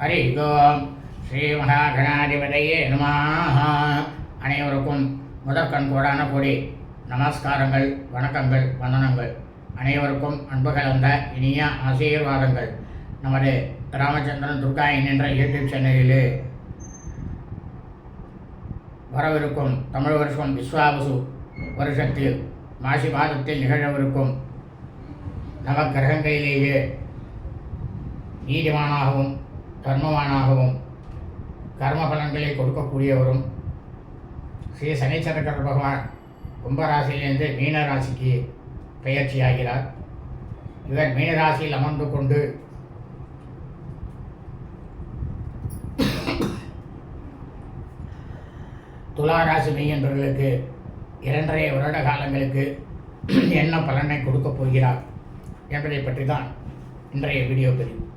ஹரி ஓம் ஸ்ரீ மகாகணாதிபதியே நம அனைவருக்கும் முதற்கண் கோடான கொடி நமஸ்காரங்கள் வணக்கங்கள் வந்தனங்கள். அனைவருக்கும் அன்பு கலந்த இனிய ஆசீர்வாதங்கள். நமது ராமச்சந்திரன் துர்கா என்கின்ற யூடியூப் சேனலில் வரவிருக்கும் தமிழ் வருஷம் விஸ்வாபசு வருஷத்தில் மாசி மாதத்தில் நிகழவிருக்கும் நவக்கிரகங்களிலேயே நீதிமானாகவும் தர்மவானாகவும் கர்ம பலன்களை கொடுக்கக்கூடியவரும் ஸ்ரீ சனீச்சரக்கர பகவான் கும்பராசியிலிருந்து மீனராசிக்கு பெயர்ச்சியாகிறார். இவர் மீனராசியில் அமர்ந்து கொண்டு துலா ராசி இரண்டரை வருட காலங்களுக்கு என்ன பலனை கொடுக்கப் போகிறார் என்பதை பற்றி தான் இன்றைய வீடியோ பதிவு.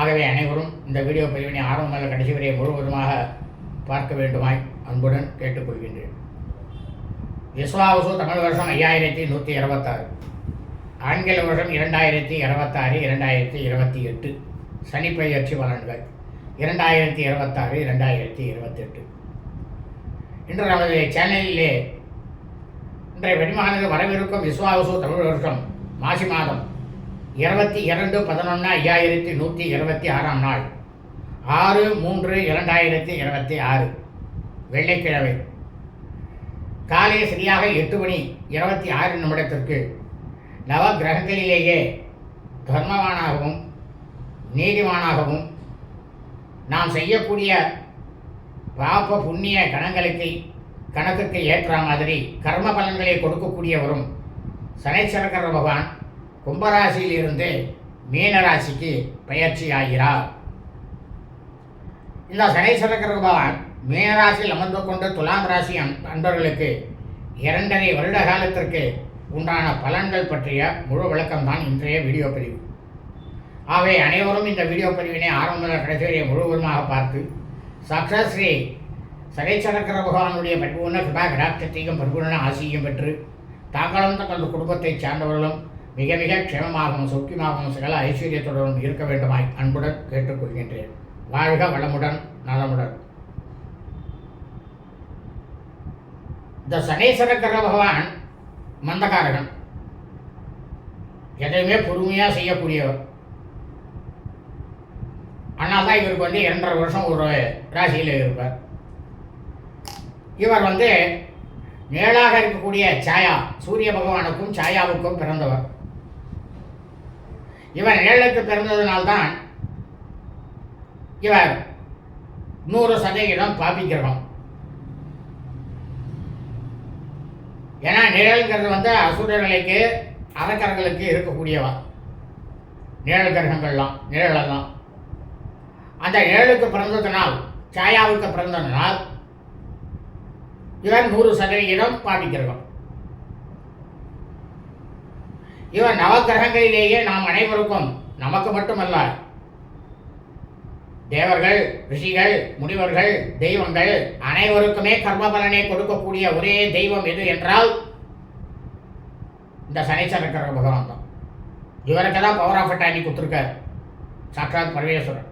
ஆகவே அனைவரும் இந்த வீடியோ பதிவினை ஆரம்ப கடைசி வரை முழுவதுமாக பார்க்க வேண்டுமாய் அன்புடன் கேட்டுக்கொள்கின்றேன். விஸ்வாவசு தமிழ் வருஷம் ஐயாயிரத்தி நூற்றி இருபத்தாறு ஆங்கில வருஷம் இரண்டாயிரத்தி இருபத்தாறு இரண்டாயிரத்தி இருபத்தி எட்டு. சனிப்பெயர்ச்சி பலன்கள். இரண்டாயிரத்தி இருபத்தாறு இரண்டாயிரத்தி இருபத்தெட்டு. இன்று நமது சேனலிலே இன்றைய வெடிமானது வரவிருக்கும் விஸ்வாவசு தமிழ் வருஷம் மாசி மாதம் இருபத்தி இரண்டு பதினொன்று ஐயாயிரத்தி நூற்றி இருபத்தி ஆறாம் நாள். ஆறு மூன்று இரண்டாயிரத்தி இருபத்தி ஆறு. வெள்ளிக்கிழமை. காலை சரியாக எட்டு மணி இருபத்தி ஆறு நிமிடத்திற்கு நவ கிரகங்களிலேயே தர்மவானாகவும் நீதிமானாகவும் நாம் செய்யக்கூடிய பாப புண்ணிய கணங்களுக்கு கணக்குக்கு ஏற்ற மாதிரி கர்ம பலன்களை கொடுக்கக்கூடியவரும் சனைச்சரக்கர பகவான் கும்பராசியிலிருந்து மீனராசிக்கு பயிற்சி ஆகிறார் இந்த சனீஸ்வர பகவான் மீனராசியில் அமர்ந்து கொண்டு துலாம் ராசி அன்பர்களுக்கு இரண்டரை வருட காலத்திற்கு உண்டான பலன்கள் பற்றிய முழு விளக்கம்தான் இன்றைய வீடியோ பதிவு. ஆகவே அனைவரும் இந்த வீடியோ பதிவினை ஆரம்ப முதல் கடைசி வரை முழுவதுமாக பார்த்து சக்சஸ் ஸ்ரீ சனீஸ்வரக்கர பகவானுடைய பரிபூர்ண கிருபா கடாட்சத்தையும் பரிபூர்ண ஆசியும் பெற்று தாங்களும் தங்கள் குடும்பத்தைச் சார்ந்தவர்களும் மிக மிக க்ஷேமமாகவும் சௌக்கியமாகவும் சகல ஐஸ்வர்யத்துடனும் இருக்க வேண்டுமாய் அன்புடன் கேட்டுக்கொள்கின்றேன். வாழ்க வளமுடன் நலமுடன். இந்த சனீஸ்வரக்கர பகவான் மந்தகாரகன் எதையுமே பொறுமையாக செய்யக்கூடியவர். ஆனால் தான் இவருக்கு வந்து இரண்டரை வருஷம் ஒரு ராசியில் இருப்பார். இவர் வந்து மேலாக இருக்கக்கூடிய சாயா சூரிய பகவானுக்கும் சாயாவுக்கும் பிறந்தவர். இவர் நிழலுக்கு பிறந்ததுனால்தான் இவர் நூறு சதவிகிதம் பாபிக்கிறோம் ஏன்னா நிழல்கிறது வந்து அசுர நிலைக்கு அரக்கர்களுக்கு இருக்கக்கூடியவா நிழல் கிரகங்கள்லாம் நிழலெல்லாம். அந்த நிழலுக்கு பிறந்ததுனால் சாயாவுக்கு பிறந்ததுனால் இவர் நூறு சதவிகிதம் பாபிக்கிறோம் இவர் நவக்கிரகங்களிலேயே நாம் அனைவருக்கும் நமக்கு மட்டுமல்ல. தேவர்கள் ரிஷிகள் முனிவர்கள் தெய்வங்கள் அனைவருக்குமே கர்ம பலனை கொடுக்கக்கூடிய ஒரே தெய்வம் எது என்றால் இந்த சனீச்சரக்கர பகவான் தான். இவருக்கு தான் பவர் ஆஃப் அட்டானி கொடுத்துருக்கார். சாக்ஷாத் பரமேஸ்வரன்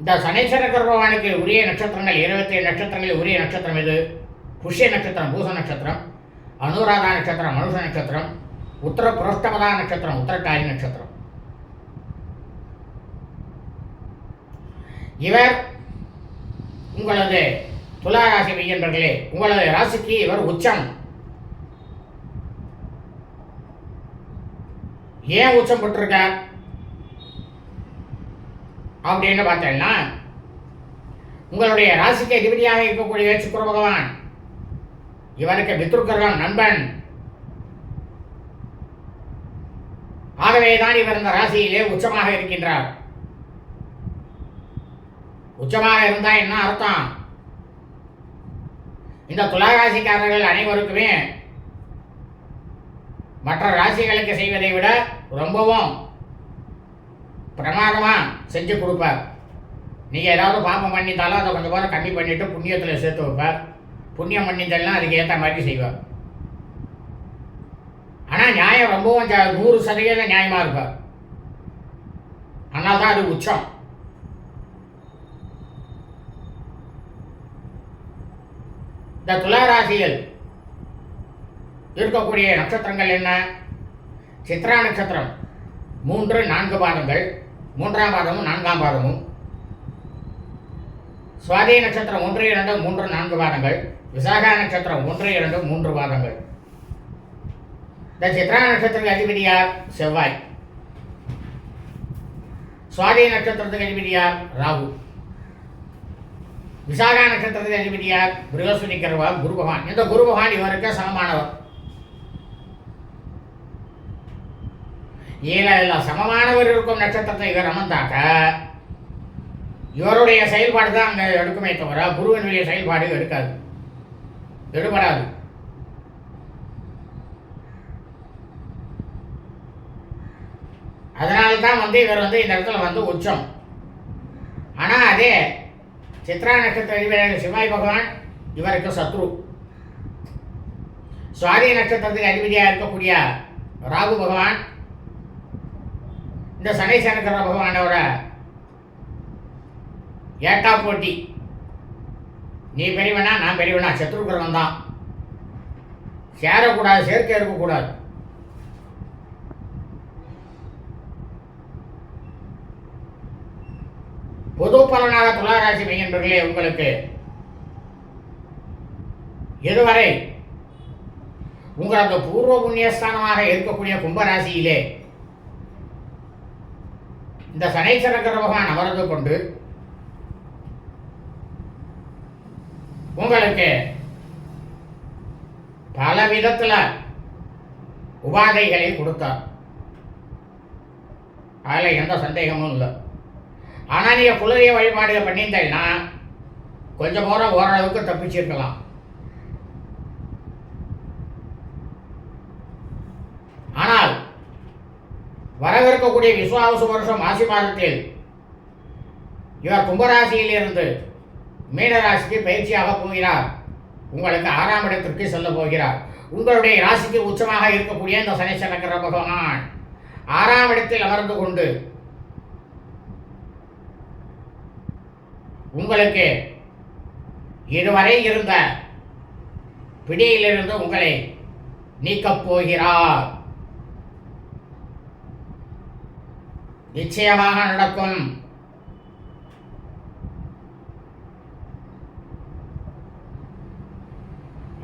இந்த சனீஸ்வரக்கர பகவானுக்கு உரிய நட்சத்திரங்கள் இருபத்தி ஏழு நட்சத்திரங்களில் உரிய நட்சத்திரம் எது? புஷ்ய நட்சத்திரம் பூச நட்சத்திரம். அனுராதா நட்சத்திரம் மனுஷ நட்சத்திரம் உத்தர புரஷ்டமதா நட்சத்திரம் உத்தரகாரி நட்சத்திரம். இவர் உங்களது துலா ராசி மையன்பர்களே உங்களது ராசிக்கு இவர் உச்சம். ஏன் உச்சம் பெற்றிருக்கார்? அப்படின்னு பார்த்தேன்னா உங்களுடைய ராசிக்கு அதிபதியாக இருக்கக்கூடிய சுக்கிர பகவான். இவருக்கு மித்ருக்கரகம் நண்பன். ஆகவே தான் இவர் இந்த ராசியிலே உச்சமாக இருக்கின்றார். உச்சமாக இருந்தா என்ன அர்த்தம்? இந்த துளாராசிக்காரர்கள் அனைவருக்குமே மற்ற ராசிகளுக்கு செய்வதை விட ரொம்பவும் பிரமாதமா செஞ்சு கொடுப்பார். நீங்க ஏதாவது பாப்பம் பண்ணியிருந்தாலும் அதை கொஞ்சம் போல கம்மி பண்ணிட்டு புண்ணியத்துல சேர்த்து வைப்பார். புண்ணியம் பண்ணிதெல்லாம் அதுக்கு ஏற்ற மாதிரி செய்வார். ஆனா நியாயம் ரொம்பவும் நூறு சதவீதம் நியாயமா இருப்பார். ஆனால் தான் அது உச்சம். இந்த துளாராசியில் இருக்கக்கூடிய நட்சத்திரங்கள் என்ன? சித்ரா நட்சத்திரம். மூன்று நான்கு பாதங்கள். மூன்றாம் பாதமும் நான்காம் பாதமும். சுவாதி நட்சத்திரம் ஒன்று இரண்டு மூன்று நான்கு பாதங்கள். விசாகா நட்சத்திரம் ஒன்று இரண்டு மூன்று மாதங்கள் இந்த சித்ரா நட்சத்திரத்துக்கு அதிபதி யார்? செவ்வாய். சுவாதி நட்சத்திரத்துக்கு அதிபதி யார்? ராகு. விசாகா நட்சத்திரத்துக்கு அதிபதி யார்? பிருகஸ்பதி கர்வா குரு பகவான். இந்த குரு பகவான் இவருக்கு சமமானவர். இல்ல எல்லாம் சமமானவர் இருக்கும் நட்சத்திரத்தை இவர் அமர்ந்தாக்க இவருடைய செயல்பாடு தான் அங்கே எடுக்குமே தவிர குருவனுடைய செயல்பாடு எடுக்காது. எடுபடாது. அதனால தான் வந்து இவர் வந்து இந்த இடத்துல வந்து உச்சம். ஆனால் அதே சித்ரா நட்சத்திர அதிபதியான சிவாய் பகவான் இவருக்கு சத்ரு. சுவாதி நட்சத்திரத்துக்கு அதிபதியாக இருக்கக்கூடிய ராகு பகவான் இந்த சனீசனக்கர பகவானோட ஏட்டா போட்டி நீ பெரியவனா நான் பெரியவனா? சத்ருகிரகம் தான். சேரக்கூடாது சேர்க்கை இருக்கக்கூடாது. பொது பலனாக துளாராசி மையன்பர்களே உங்களுக்கு. இதுவரை உங்களது பூர்வ புண்ணியஸ்தானமாக இருக்கக்கூடிய கும்பராசியிலே இந்த சனீஸ்வர பகவான் அமர்ந்து கொண்டு உங்களுக்கு பல விதத்தில் உபாதைகளை கொடுத்தார். அதில் எந்த சந்தேகமும் இல்லை. ஆனால் நீங்கள் குலதெய்வ வழிபாடுகள் பண்ணியிருந்தீங்கன்னா கொஞ்சம் போகிற ஓரளவுக்கு தப்பிச்சிருக்கலாம். ஆனால் வரவிருக்கக்கூடிய விஸ்வாவசு வருஷம் மாசி மாதத்தில் இவர் கும்பராசியில் இருந்து மீனராசிக்கு பயிற்சியாக போகிறார். உங்களுக்கு ஆறாம் இடத்திற்கு செல்ல போகிறார். உங்களுடைய ராசிக்கு உச்சமாக இருக்கக்கூடிய இந்த சனீஸ்வரக்கிற பகவான். ஆறாம் இடத்தில் அமர்ந்து கொண்டு உங்களுக்கு இதுவரை இருந்த பிடியிலிருந்து உங்களை நீக்கப் போகிறார். நிச்சயமாக நடக்கும்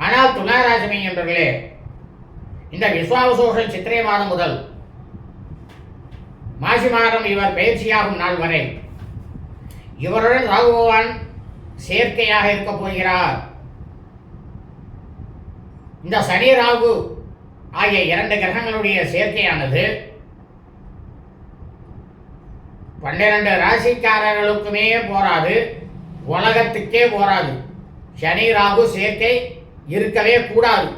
ஆனால் துளாராசிமை என்பர்களே இந்த விஸ்வாவசோஷல் சித்திரை மாதம் முதல் மாசி மாதம் இவர் பயிற்சியாகும் நாள் வரை இவருடன் ராகு பகவான் சேர்க்கையாக இருக்க போகிறார். இந்த சனி ராகு ஆகிய இரண்டு கிரகங்களுடைய சேர்க்கையானது பன்னிரண்டு ராசிக்காரர்களுக்குமே போராது உலகத்துக்கே போராது. சனி ராகு சேர்க்கை இருக்கவே கூடாது.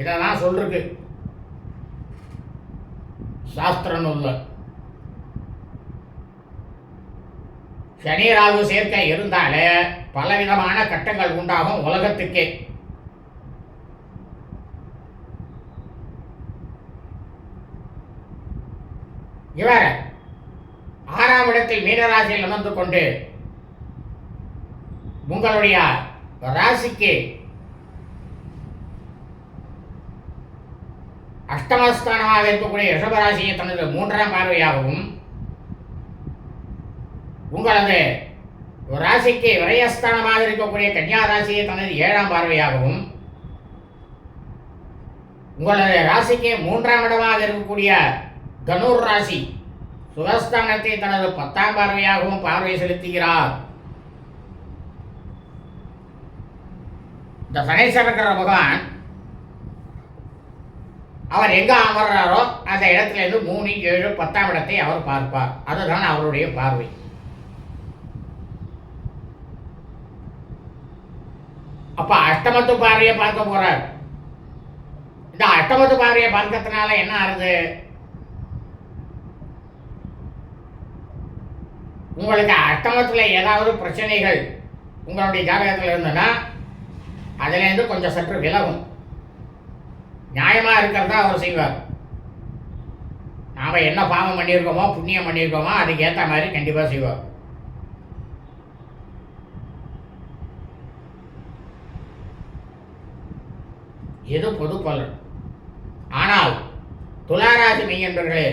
இதெல்லாம் சொல்றது? சாஸ்திர நூல்ல சனி ராகு சேர்க்கை இருந்தாலே பலவிதமான கட்டங்கள் உண்டாகும் உலகத்துக்கே. இவர் ஆறாம் இடத்தில் மீனராசியில் அமர்ந்து கொண்டு உங்களுடைய ராசிக்கு அஷ்டமஸ்தானமாக இருக்கக்கூடிய ரிஷபராசியை தனது மூன்றாம் பார்வையாகவும் உங்களது ராசிக்கு விரயஸ்தானமாக இருக்கக்கூடிய கன்னியா ராசியை தனது ஏழாம் பார்வையாகவும் உங்களது ராசிக்கு மூன்றாம் இடமாக இருக்கக்கூடிய தனுர் ராசி சுகஸ்தானத்தை தனது பத்தாம் பார்வையாகவும் பார்வை செலுத்துகிறார். இந்த சனீஸ்வரக்கிற பகவான் அவர் எங்கே அமர்றாரோ அந்த இடத்துலேருந்து மூணு ஏழு பத்தாம் இடத்தை அவர் பார்ப்பார். அதுதான் அவருடைய பார்வை. அப்போ அஷ்டமத்து பார்வையை பார்க்க போகிறார் இந்த அஷ்டமத்து பார்வையை பார்க்கறதுனால என்ன ஆகுது? உங்களுக்கு அஷ்டமத்தில் ஏதாவது பிரச்சனைகள் உங்களுடைய ஜாதகத்தில் இருந்ததுன்னா அதுலேருந்து கொஞ்சம் சற்று விலகும். நியாயமாக இருக்கிறதா அவர் செய்வார். நாம் என்ன பாவம் பண்ணியிருக்கோமோ புண்ணியம் பண்ணியிருக்கோமோ அதுக்கு ஏற்ற மாதிரி கண்டிப்பாக செய்வார். இது பொது பலன் ஆனால் துளாராசி மெய்யன்பர்களே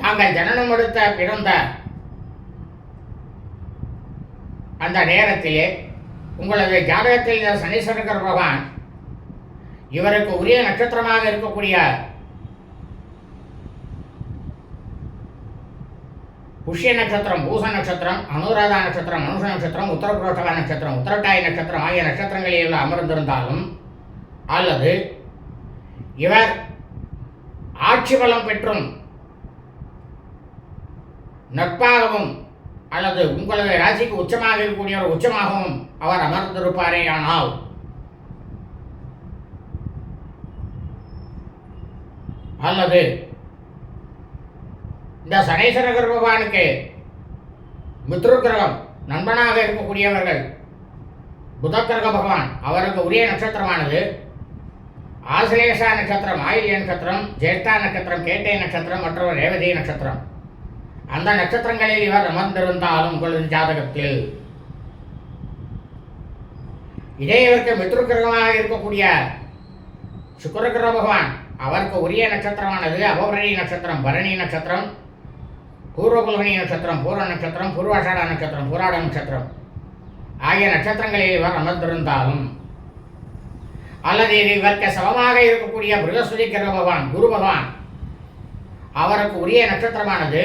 தாங்கள் ஜனனம் எடுத்த பிறந்த அந்த நேரத்திலே உங்களது ஜாதகத்தில் இந்த சனீஸ்வரர் பகவான் இவருக்கு உரிய நட்சத்திரமாக இருக்கக்கூடிய புஷ்ய நட்சத்திரம் பூச நட்சத்திரம் அனுராதா நட்சத்திரம் மனுஷ நட்சத்திரம் உத்தரபுரோஷக நட்சத்திரம் உத்தரட்டாய் நட்சத்திரம் ஆகிய நட்சத்திரங்களில் அமர்ந்திருந்தாலும் அல்லது இவர் ஆட்சி பலம் பெற்றும் நட்பாகவும் அல்லது உங்களது ராசிக்கு உச்சமாக இருக்கக்கூடிய ஒரு உச்சமாகவும் அவர் அமர்ந்திருப்பாரே ஆனால் அல்லது இந்த சனீஸ்வர பகவானுக்கு மித்ரு கிரகம் நண்பனாக இருக்கக்கூடியவர்கள் புதக்கிரக பகவான் அவருக்கு உரிய நட்சத்திரமானது ஆசிலேஷா நட்சத்திரம் ஆயில்ய நட்சத்திரம் ஜேஷ்டா நட்சத்திரம் கேட்டை நட்சத்திரம் மற்றும் ரேவதி நட்சத்திரம். அந்த நட்சத்திரங்களில் இவர் அமர்ந்திருந்தாலும் உங்களது ஜாதகத்தில். இதே இவருக்கு மித்ரு கிரகமாக இருக்கக்கூடிய சுக்கரகிரக பகவான் அவருக்கு உரிய நட்சத்திரமானது அபபரணி நட்சத்திரம் பரணி நட்சத்திரம் பூர்வகுல்கணி நட்சத்திரம் பூர்வ நட்சத்திரம் பூர்வாஷாட நட்சத்திரம் பூராட நட்சத்திரம். ஆகிய நட்சத்திரங்களில் இவர் அமர்ந்திருந்தாலும் அல்லது இது இவருக்கு சமமாக இருக்கக்கூடிய பிருகஸ்பதி கிரக பகவான் குரு பகவான் அவருக்கு உரிய நட்சத்திரமானது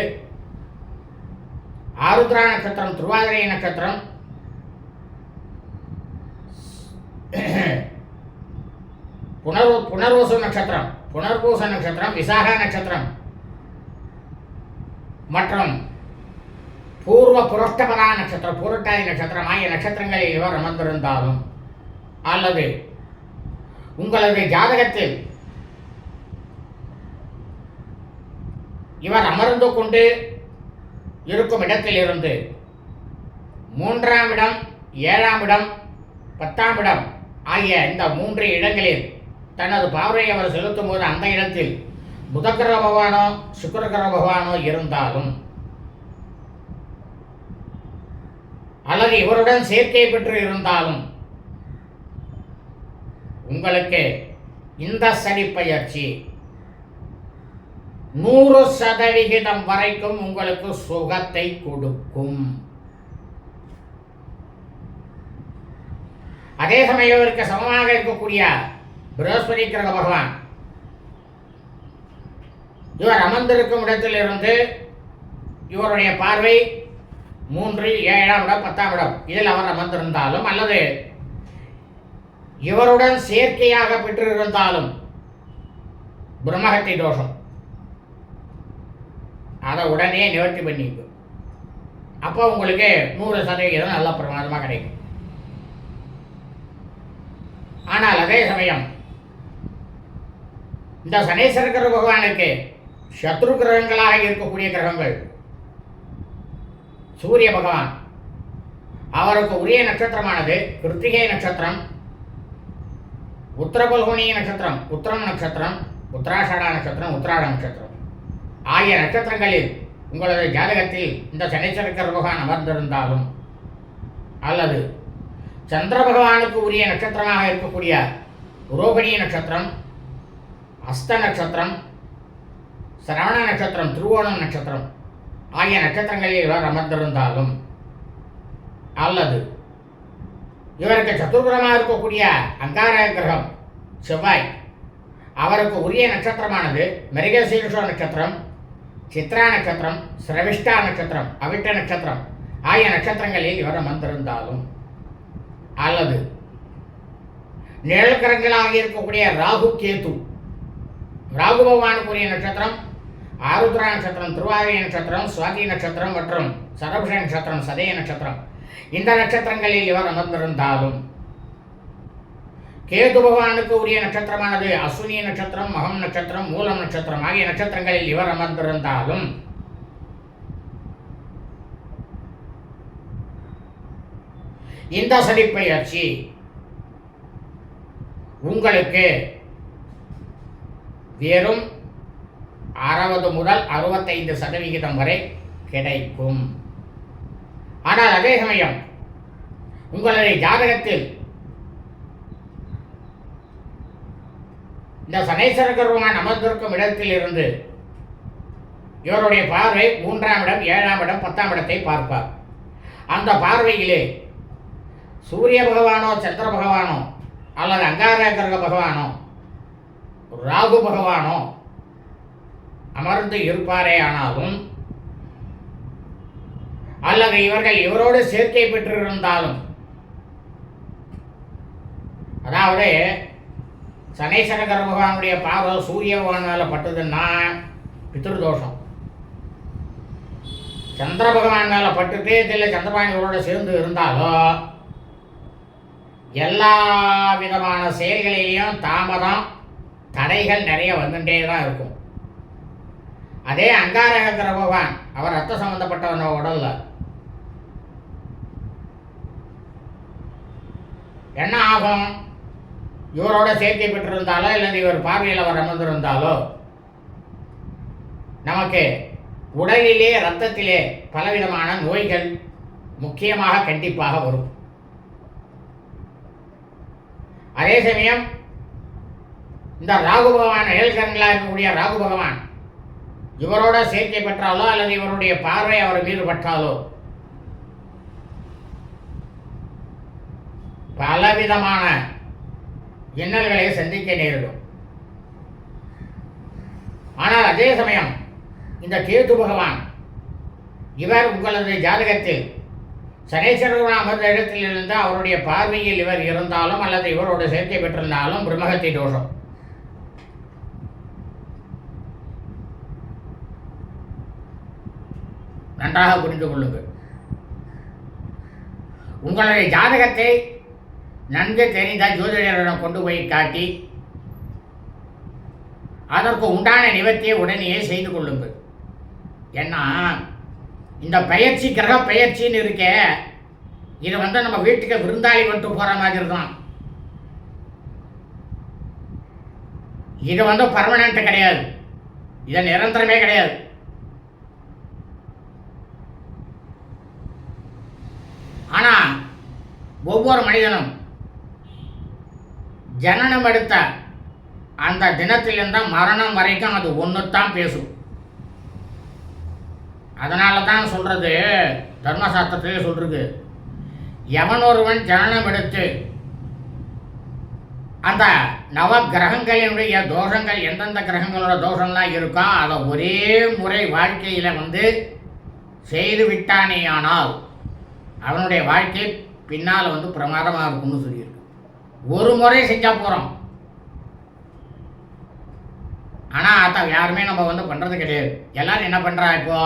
ஆருத்ரா நட்சத்திரம் திருவாதிரை நட்சத்திரம் புனர்வோ புனர்வசு நட்சத்திரம். புனர்பூச நட்சத்திரம் விசாக நட்சத்திரம். மற்றும் பூர்வ புரஷ்டபதா நட்சத்திரம் பூரட்டாதி நட்சத்திரம் ஆகிய நட்சத்திரங்களில் இவர் அமர்ந்திருந்தாலும் அல்லது உங்களது ஜாதகத்தில் இவர் அமர்ந்து கொண்டு இருக்கும் இடத்திலிருந்து மூன்றாம் இடம் ஏழாம் இடம் பத்தாம் இடம் ஆகிய இந்த மூன்று இடங்களில் தனது பார்வையை அவர் செலுத்தும் போது அந்த இடத்தில் புதக்கிரக பகவானோ சுக்கரகிரக பகவானோ இருந்தாலும் அல்லது இவருடன் சேர்க்கை பெற்று இருந்தாலும் உங்களுக்கு இந்த சனி பயிற்சி நூறு சதவிகிதம் வரைக்கும் உங்களுக்கு சுகத்தை கொடுக்கும். அதே சமயம் இவருக்கு சமமாக இருக்கக்கூடிய பிரகஸ்பதி கிரக பகவான். இவர் அமர்ந்திருக்கும் இடத்திலிருந்து இவருடைய பார்வை மூன்று ஏழாம் இடம் பத்தாம் இடம். இதில் அவர் அமர்ந்திருந்தாலும் அல்லது இவருடன் சேர்க்கையாக பெற்றிருந்தாலும் பிரம்மஹத்தி தோஷம். அதை உடனே நிவர்த்தி பண்ணிக்கும். அப்போ உங்களுக்கு நூறு சதவிகிதம் நல்ல பிரமாதமாக கிடைக்கும். ஆனால் அதே சமயம் இந்த சனீஸ்வர பகவானுக்கு சத்ரு கிரகங்களாக இருக்கக்கூடிய கிரகங்கள். சூரிய பகவான். அவருக்கு உரிய நட்சத்திரமானது கிருத்திகை நட்சத்திரம் உத்தரபல்குனி நட்சத்திரம் உத்தரம் நட்சத்திரம் உத்தராஷாடா நட்சத்திரம் உத்திராட நட்சத்திரம். ஆகிய நட்சத்திரங்களில் உங்களது ஜாதகத்தில் இந்த சனீஸ்வர பகவான் அமர்ந்திருந்தாலும் அல்லது சந்திர பகவானுக்கு உரிய நட்சத்திரமாக இருக்கக்கூடிய ரோகிணி நட்சத்திரம் அஸ்த நட்சத்திரம் சிரவண நட்சத்திரம் திருவோணம் நட்சத்திரம் ஆகிய நட்சத்திரங்களில் இவர் அமர்ந்திருந்தாலும் அல்லது இவருக்கு சதுர்புரமாக இருக்கக்கூடிய அங்கார கிரகம் செவ்வாய் அவருக்கு உரிய நட்சத்திரமானது மிருகசீர்ஷ நட்சத்திரம் சித்ரா நட்சத்திரம் சிரவிஷ்டா நட்சத்திரம் அவிட்ட நட்சத்திரம் ஆகிய நட்சத்திரங்களில் இவர் அமர்ந்திருந்தாலும் அல்லது நிழல்கரங்களாக இருக்கக்கூடிய ராகு கேது ராகு பகவானுக்குரிய நட்சத்திரம் ஆருத்ரா நட்சத்திரம் திருவாதிரை நட்சத்திரம் சுவாதி நட்சத்திரம் மற்றும் சரபுஷ நட்சத்திரம் சதய நட்சத்திரம். இந்த நட்சத்திரங்களில் இவர் அமர்ந்திருந்தாலும் கேது பகவானுக்கு உரிய நட்சத்திரமானது அஸ்வினி நட்சத்திரம் மகம் நட்சத்திரம் மூலம் நட்சத்திரம் ஆகிய நட்சத்திரங்களில் இவர் அமர்ந்திருந்தாலும் இந்த சனிப்பெயர்ச்சி உங்களுக்கு வெறும் அறுபது முதல் அறுபத்தைந்து சதவிகிதம் வரை கிடைக்கும். ஆனால் அதே சமயம் உங்களுடைய ஜாதகத்தில் இந்த சனேஸ்வர கர்வமான் அமர்ந்திருக்கும் இடத்தில் இருந்து இவருடைய பார்வை மூன்றாம் இடம் ஏழாம் இடம் பத்தாம் இடத்தை பார்ப்பார். அந்த பார்வையிலே சூரிய பகவானோ சந்திர பகவானோ அல்லது அங்காரகிரக பகவானோ ராகு பகவானோ அமர்ந்து இருப்பாரே ஆனாலும் அல்லது இவர்கள் இவரோடு சேர்க்கை பெற்றிருந்தாலும் அதாவது சனேஸ்வரகர பகவானுடைய பாவம் சூரிய பகவான் மேலே பட்டதுன்னா பித்ருதோஷம். சந்திர பகவான் மேலே பட்டுட்டு இதில் சந்திரபாணி இவரோட சேர்ந்து இருந்தாலோ எல்லா விதமான செயல்களிலையும் தாமதம் தடைகள் நிறைய வந்துட்டே தான் இருக்கும். அதே அங்காரக பகவான் அவர் ரத்த சம்பந்தப்பட்டவன உடல்ல. என்ன ஆகும்? இவரோட சேர்க்கை பெற்றிருந்தாலோ இல்லை இவர் பார்வையில் அவர் அமர்ந்திருந்தாலோ நமக்கு உடலிலே ரத்தத்திலே பலவிதமான நோய்கள் முக்கியமாக கண்டிப்பாக வரும். அதே சமயம் இந்த ராகு பகவான் ஏழ்கரங்களாக இருக்கக்கூடிய ராகு பகவான் இவரோட சேர்க்கை பெற்றாலோ அல்லது இவருடைய பார்வை அவர் மீது பற்றாலோ பலவிதமான இன்னல்களை சந்திக்க நேரிடும். ஆனால் அதே சமயம் இந்த கேது பகவான் இவர் உங்களது ஜாதகத்தில் சனேஸ்வரன் அமர்ந்த இடத்திலிருந்து அவருடைய பார்வையில் இவர் இருந்தாலும் அல்லது இவரோட சேர்க்கை பெற்றிருந்தாலும் பிரம்மகத்தை தோஷம். நன்றாக புரிந்து கொள்ளுங்கள். உங்களுடைய ஜாதகத்தை நன்கு தெரிந்த ஜோதிடரிடம் கொண்டு போய் காட்டி அதற்கு உண்டான நிவர்த்தியை உடனேயே செய்து கொள்ளுங்கள். ஏன்னா இந்த பயிற்சி கிரக பயிற்சின்னு இருக்கே இது வந்து நம்ம வீட்டுக்கு விருந்தாளி வந்துட்டு போகிற மாதிரி தான். இது வந்து பர்மனண்ட் கிடையாது. இது நிரந்தரமே கிடையாது. ஆனால் ஒவ்வொரு மனிதனும் ஜனனம் எடுத்த அந்த தினத்திலிருந்து மரணம் வரைக்கும் அது ஒன்று தான் பேசும். அதனால தான் சொல்கிறது தர்மசாஸ்திரத்திலே சொல்கிறது எவன் ஒருவன் ஜனனம் எடுத்து அந்த நவ கிரகங்களினுடைய தோஷங்கள் எந்தெந்த கிரகங்களோட தோஷம்லாம் இருக்கோ அதை ஒரே முறை வாழ்க்கையில் வந்து செய்து விட்டானேயானால் அவனுடைய வாழ்க்கை பின்னால் வந்து பிரமாதமாக இருக்கும்னு சொல்லியிருக்கு. ஒரு முறை செஞ்சால் போகிறோம் ஆனால் அதை யாருமே நம்ம வந்து பண்ணுறது கிடையாது. எல்லாரும் என்ன பண்ணுறா இப்போ?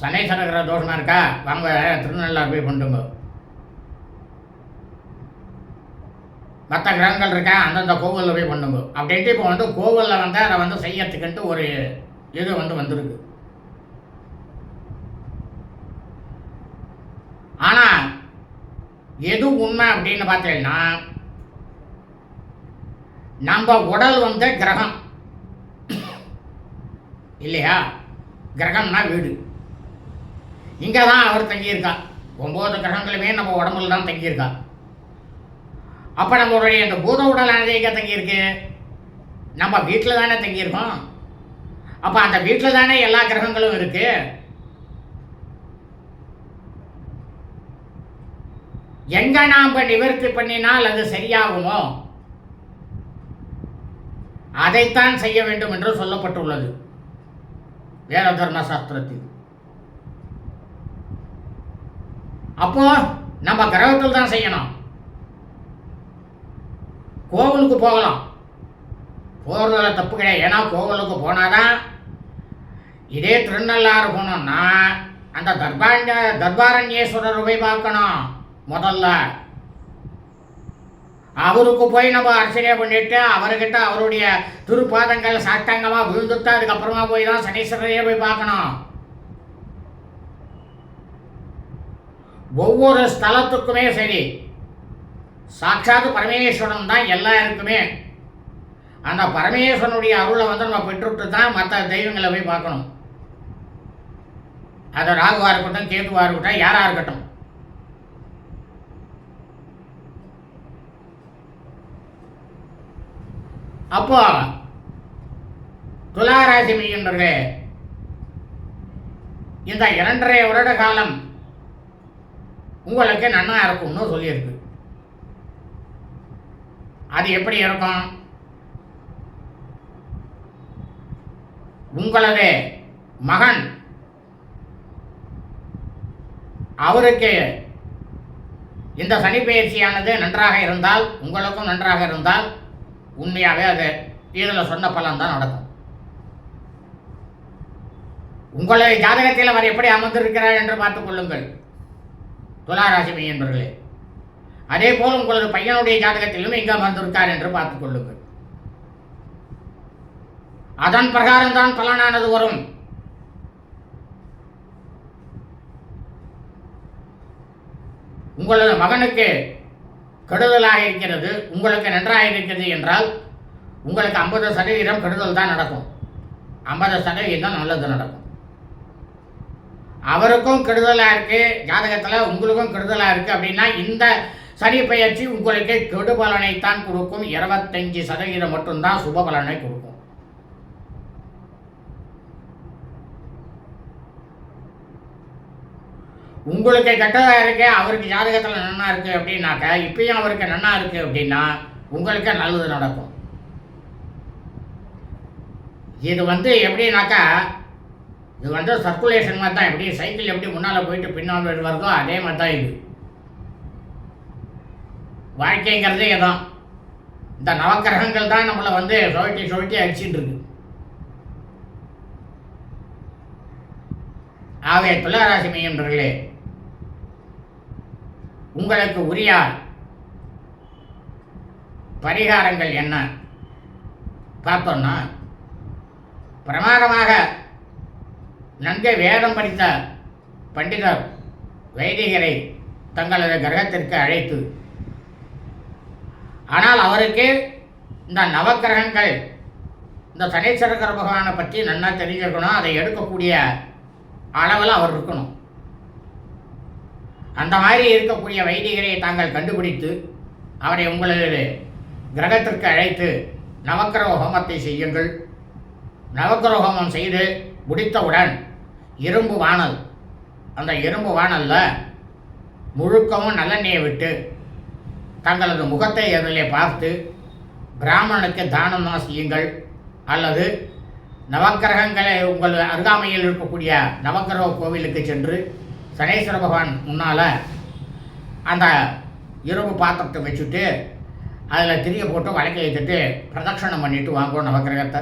சனீஸ்வரகிற தோஷமாக இருக்கா? வாங்க திருநள்ளாறு போய் பண்ணுங்க மற்ற கிரகங்கள் இருக்கா? அந்தந்த கோவிலில் போய் பண்ணுங்க அப்படின்ட்டு இப்போ வந்து கோவிலில் வந்து அதை வந்து செய்யறதுக்குன்ட்டு ஒரு இது வந்து வந்திருக்கு. ஆனால் எது உண்மை அப்படின்னு பார்த்தீங்கன்னா நம்ம உடல் வந்து கிரகம். இல்லையா? கிரகம்னா வீடு. இங்கே தான் அவர் தங்கியிருக்கா. ஒம்பது கிரகங்களுமே நம்ம உடம்புல தான் தங்கியிருக்கா. அப்போ நம்மளுடைய அந்த பூத உடலானது எங்கே தங்கியிருக்கு? நம்ம வீட்டில் தானே தங்கியிருக்கோம். அப்போ அந்த வீட்டில் தானே எல்லா கிரகங்களும் இருக்குது எங்க நாம் நிவர்த்தி பண்ணினால் அது சரியாகுமோ? அதைத்தான் செய்ய வேண்டும் என்று சொல்லப்பட்டுள்ளது. வேத தர்ம சாஸ்திரத்தில் அப்போ நம்ம கிரகத்தில் தான் செய்யணும். கோவிலுக்கு போகலாம். போகிறதுல தப்பு கிடையாது. ஏன்னா கோவிலுக்கு போனாதான் இதே திருநள்ளாறு போனோம்னா அந்த தர்பாண்ட தர்பாரண்யேஸ்வரர் போய் பார்க்கணும். முதல்ல அவருக்கு போய் நம்ம அர்ச்சனை பண்ணிட்டு அவர்கிட்ட அவருடைய திருப்பாதங்கள் சாஷ்டாங்கமாக விழுந்துட்டு அதுக்கப்புறமா போய் தான் சனீஸ்வரரையே போய் பார்க்கணும். ஒவ்வொரு ஸ்தலத்துக்குமே சரி சாட்சாத்து பரமேஸ்வரன் தான் எல்லாருக்குமே. அந்த பரமேஸ்வரனுடைய அருளை வந்து நம்ம பெற்றுட்டு தான் மற்ற தெய்வங்களை போய் பார்க்கணும். அது ராகுவாக இருக்கட்டும் கேதுவாக இருக்கட்டும் யாராக இருக்கட்டும். அப்போ துலாராசி மையன்றே இந்த இரண்டரை வருட காலம் உங்களுக்கு நன்னா இருக்கும்னு சொல்லியிருக்கு. அது எப்படி இருக்கும்? உங்களது மகன் அவருக்கு இந்த சனிப்பெயர்ச்சியானது நன்றாக இருந்தால் உங்களுக்கும் நன்றாக இருந்தால் உண்மையாகவே அது இதில் சொன்ன பலன் தான் நடக்கும். உங்களுடைய ஜாதகத்தில் அவர் எப்படி அமர்ந்திருக்கிறார் என்று பார்த்துக் கொள்ளுங்கள். துளாராசி மையன்பர்களே அதே போல் உங்களது பையனுடைய ஜாதகத்திலும் எங்கே அமர்ந்திருக்கார் என்று பார்த்துக் கொள்ளுங்கள். அதன் பிரகாரம் தான் பலனானது வரும். உங்களது மகனுக்கு கெடுதலாக இருக்கிறது உங்களுக்கு நன்றாக இருக்கிறது என்றால் உங்களுக்கு ஐம்பது சதவீதம் கெடுதல் தான் நடக்கும். ஐம்பது சதவீதம் நல்லது நடக்கும். அவருக்கும் கெடுதலாக இருக்குது ஜாதகத்தில் உங்களுக்கும் கெடுதலாக இருக்குது அப்படின்னா இந்த சனி பயிற்சி உங்களுக்கு கெடுபலனை தான் கொடுக்கும். இருபத்தஞ்சி சதவீதம் மட்டும்தான் சுப பலனை கொடுக்கும். உங்களுக்கு கெட்டதாக இருக்கு அவருக்கு ஜாதகத்தில் நன்னா இருக்கு அப்படின்னாக்கா இப்பயும் அவருக்கு நன்னா இருக்கு அப்படின்னா உங்களுக்கு நல்லது நடக்கும். இது வந்து எப்படின்னாக்கா இது வந்து சர்க்குலேஷன் மாதிரி தான். எப்படி சைக்கிள் எப்படி முன்னால் போயிட்டு பின்னால் வருதோ அதே மாதிரி தான் இது. வாழ்க்கைங்கிறதே இதான். இந்த நவக்கிரகங்கள் தான் நம்மளை வந்து சுழட்டி சுழட்டி அடிச்சுட்டு இருக்கு. ஆகவே துளாராசி மையன்றர்களே உங்களுக்கு உரிய பரிகாரங்கள் என்ன? பார்த்தோம்னா பிரமாதமாக நன்கு வேதம் படித்த பண்டிதர் வைதிகரை தங்களது கிரகத்திற்கு அழைத்து ஆனால் அவருக்கு இந்த நவக்கிரகங்கள் இந்த சனீஸ்வரகர பகவானை பற்றி நன்னா தெரிஞ்சிருக்கணும். அதை எடுக்கக்கூடிய அளவில் அவர் இருக்கணும். அந்த மாதிரி இருக்கக்கூடிய வைதிகரை தாங்கள் கண்டுபிடித்து அவரை உங்களது கிரகத்திற்கு அழைத்து நவக்கிரக ஹோமத்தை செய்யுங்கள். நவக்கிரக ஹோமம் செய்து முடித்தவுடன் இரும்பு வாணல் அந்த இரும்பு வானலில் முழுக்கவும் நல்லெண்ணெயை விட்டு தங்களது முகத்தை எதிரிலே பார்த்து பிராமணனுக்கு தானம் தான் செய்யுங்கள். அல்லது நவக்கிரகங்களை உங்கள் அருகாமையில் இருக்கக்கூடிய நவக்கிரக கோவிலுக்கு சென்று சனீஸ்வர பகவான் முன்னால் அந்த இரும்பு பாத்திரத்தை வச்சுட்டு அதில் திரிய போட்டு வழக்கி வைத்துட்டு பிரதட்சணம் பண்ணிட்டு வாங்குவோம் நவக்கிரகத்தை.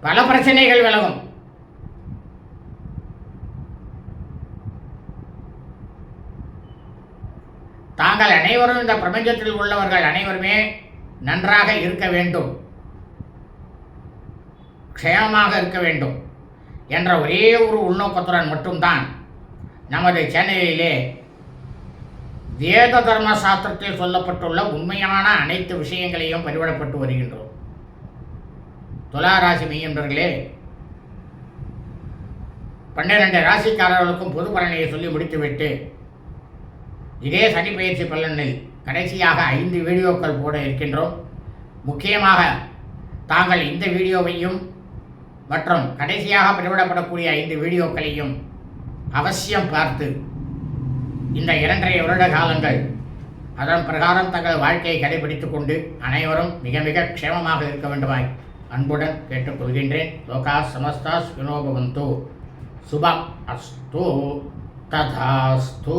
பல பிரச்சனைகள் விலகும். தாங்கள் அனைவரும் இந்த பிரபஞ்சத்தில் உள்ளவர்கள் அனைவருமே நன்றாக இருக்க வேண்டும். க்ஷேமமாக இருக்க வேண்டும். என்ற ஒரே ஒரு உள்நோக்கத்துடன் மட்டும்தான் நமது சென்னையிலே வேத தர்ம சாஸ்திரத்தில் சொல்லப்பட்டுள்ள உண்மையான அனைத்து விஷயங்களையும் பரிவிடப்பட்டு வருகின்றோம். துலா ராசி பன்னிரண்டு ராசிக்காரர்களுக்கும் பொது பலனையை சொல்லி முடித்துவிட்டு இதே சனி பயிற்சி பலனில் கடைசியாக ஐந்து வீடியோக்கள் போட இருக்கின்றோம். முக்கியமாக தாங்கள் இந்த வீடியோவையும் மற்றும் கடைசியாக பதிவிடப்படக்கூடிய ஐந்து வீடியோக்களையும் அவசியம் பார்த்து இந்த இரண்டரை வருட காலங்கள் அதன் பிரகாரம் தங்கள் வாழ்க்கையை கடைபிடித்துக் கொண்டு அனைவரும் மிக மிக க்ஷேமமாக இருக்க வேண்டுமாய் அன்புடன் கேட்டுக்கொள்கின்றேன். லோகா சமஸ்தா ஸ்வினோபவந்தோ சுபம் அஸ்து. ததாஸ்து.